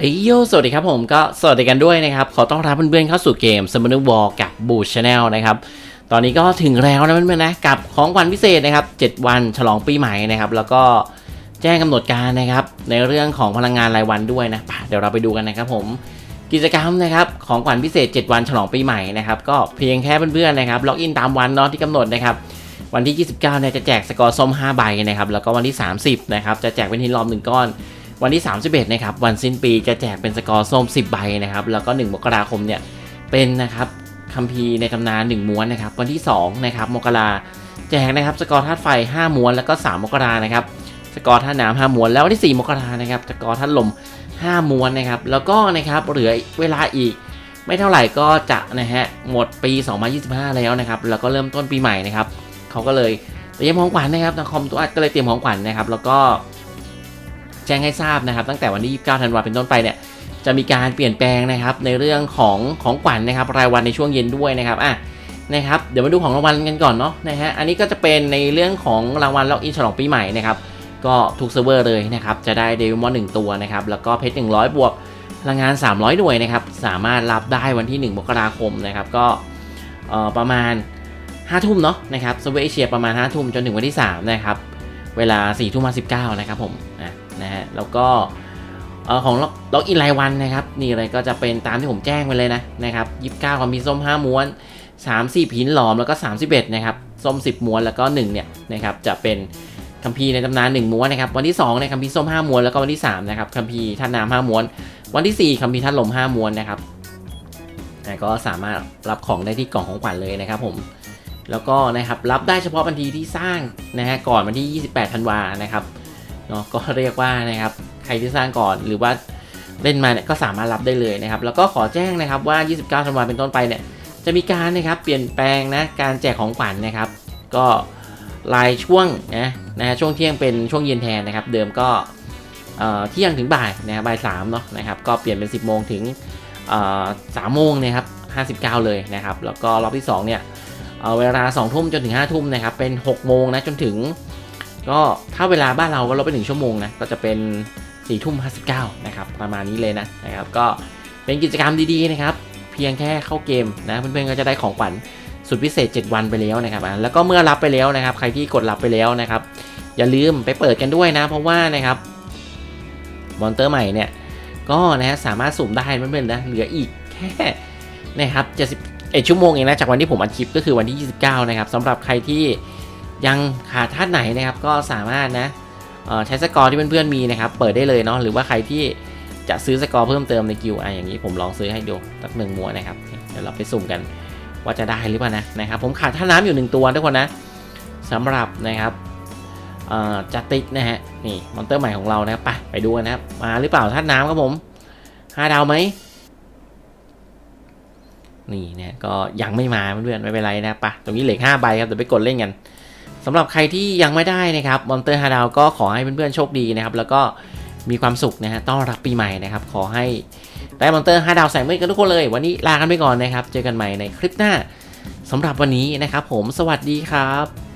เอ้ยโยสวัสดีครับผมก็สวัสดีกันด้วยนะครับ ขอต้อนรับเพื่อนๆเข้าสู่เกม s u m m o n War กับบูชาแนลนะครับ ตอนนี้ก็ถึงแล้วนะเพื่อนๆนะกับของขวัญพิเศษนะครับ 7 วันฉลองปีใหม่นะครับ แล้วก็แจ้งกำหนดการนะครับ ในเรื่องของพลังงานรายวันด้วยนะป่ะเดี๋ยวเราไปดูกันนะครับผมกิจกรรมนะครับของขวัญพิเศษ 7 วันฉลองปีใหม่นะครับก็เพียงแค่เพื่อนๆนะครับล็อกอินตามวันเนาะที่กำหนดนะครับวันที่ 29เนี่ยจะแจกสกอร์ส้ม5ใบนะครับแล้วก็วันที่ 30นะครับจะแจกเป็นหินลอม1ก้อน วันที่ 31 นะครับ วันสิ้นปีจะแจกเป็นสกอร์ส้ม 10 ใบนะครับ แล้วก็ 1 มกราคมเนี่ย เป็นนะครับคัมภีร์ในตำนาน 1 ม้วนนะครับ วันที่ 2 นะครับ มกราแจกนะครับ สกอร์ธาตุไฟ 5 ม้วน แล้วก็ 3 มกรานะครับ สกอร์ธาตุน้ำ5ม้วน แล้ววันที่ 4 มกรานะครับ สกอร์ธาตุลม 5 ม้วนนะครับ แล้วก็นะครับเหลือเวลาอีกไม่เท่าไหร่ก็จะนะฮะหมดปี 2025 แล้วนะครับ แล้วก็เริ่มต้นปีใหม่นะครับเขาก็เลยเตรียมของขวัญนะครับทางคอมตัวอัดก็เลยเตรียมของขวัญนะครับ แล้วก็ จ้งให้ทราบนะครับ ตั้งแต่วันที่29ธันวาเป็นต้นไปเนี่ยจะมีการเปลี่ยนแปลงนะครับในเรื่องของของขวัญนะครับ รายวันในช่วงเย็นด้วยนะครับอะนะครับเดี๋ยวมาดูของรางวัลกันก่อนเนาะนะฮะอันนี้ก็จะเป็นในเรื่องของรางวัลล็อกอินฉลองปีใหม่นะครับก็ทุกเซิร์ฟเวอร์เลยนะครับจะได้เดวิมอนหนึ่งตัวนะครับแล้วก็เพชร100 บวกพลังงาน 300 หน่วยนะครับสามารถรับได้วันที่ 1 มกราคมนะครับก็ประมาณ 5 ทุ่มเนาะนะครับสเวเชียประมาณ 5 ทุ่มจนถึงวันที่ 3 นะครับ เวลา4ทุ่มมา19นะครับผมนะ นะฮะแล้วก็ของล็อกอินรายวันนะครับนี่เลยก็จะเป็นตามที่ผมแจ้งไปเลยนะนะครับ29ความมีส้ม5ม้วน30หินหลอมแล้วก็31นะครับส้ม10ม้วนแล้วก็1เนี่ยนะครับจะเป็นคัมภีร์ในตำนาน1ม้วนนะครับวันที่2ในคัมภีร์ส้ม5ม้วนแล้วก็วันที่3นะครับคัมภีร์ท่าน้ำ5ม้วน วันที่4คัมภีร์ท่านลม5ม้วนนะครับก็สามารถรับของได้ที่กล่องของขวัญเลยนะครับผมแล้วก็นะครับรับได้เฉพาะบันทีที่สร้างนะฮะก่อนวันที่ 28ธันวานะครับ เนาะก็เรียกว่านะครับใครที่สร้างก่อนหรือว่าเล่นมาเนี่ยก็สามารถรับได้เลยนะครับ แล้วก็ขอแจ้งนะครับว่า 29ธันวาเป็นต้นไปเนี่ยจะมีการนะครับเปลี่ยนแปลงนะการแจกของขวัญนะครับ ก็รายช่วงนะนะช่วงเที่ยงเป็นช่วงเย็นแทนนะครับ เดิมก็เที่ยงถึงบ่ายนะบบ่ายสามเนาะนะครับก็เปลี่ยนเป็น 10 โมงถึงสามโมงนะครับ59 เลยนะครับ แล้วก็รอบที่2เนี่ยเเวลา2ทุ่มจนถึง5ทุ่มนะครับเป็น 6 โมงนะจนถึง ก็ถ้าเวลาบ้านเราก็ลดไป1ชั่วโมงนะก็จะเป็น4ทุ่ม59นะครับประมาณนี้เลยนะนะครับก็เป็นกิจกรรมดีๆนะครับเพียงแค่เข้าเกมนะเพื่อนๆก็จะได้ของขวัญสุดพิเศษ 7 วันไปแล้วนะครับแล้วก็เมื่อรับไปแล้วนะครับ ใครที่กดรับไปแล้วนะครับ อย่าลืมไปเปิดกันด้วยนะ เพราะว่านะครับมอนเตอร์ใหม่เนี่ยก็นะฮะสามารถสุ่มได้เพื่อนๆนะเหลืออีกแค่นะครับ70เอ็ดชั่วโมงเองนะจากวันที่ผมอัดคลิปก็คือวันที่ 29 นะครับสำหรับใครที่ ยังขาดท่าตุไหนนะครับก็สามารถนะใช้สกอร์ที่เพื่อนๆมีนะครับเปิดได้เลยเนาะหรือว่าใครที่จะซื้อสกอร์เพิ่มเติมในกิวอะอย่างนี้ผมลองซื้อให้ดูสักหนึ่งมัวนะครับเดี๋ยวเราไปสุ่มกันว่าจะได้หรือเปล่านะนะครับ ผมขาดท่าน้ำอยู่หนึ่งตัวทุกคนนะสำหรับนะครับจัติกนะฮะนี่มอนเตอร์ใหม่ของเรานะครับไปไปดูกันนะครับมาหรือเปล่าท่าน้ำครับผมห้าดาวไหมนี่เนี่ยก็ยังไม่มาเพื่อนๆไม่เป็นไรนะปะตรงนี้เหลือห้าใบครับเดี๋ยวไปกดเล่นกัน สำหรับใครที่ยังไม่ได้นะครับมอนเตอร์ฮาดาวก็ขอให้เพื่อนๆโชคดีนะครับ แล้วก็มีความสุขนะฮะต้อนรับปีใหม่นะครับ ขอให้ได้มอนเตอร์ฮาดาวใส่มือกันทุกคนเลย วันนี้ลากันไปก่อนนะครับ เจอกันใหม่ในคลิปหน้าสำหรับวันนี้นะครับ ผมสวัสดีครับ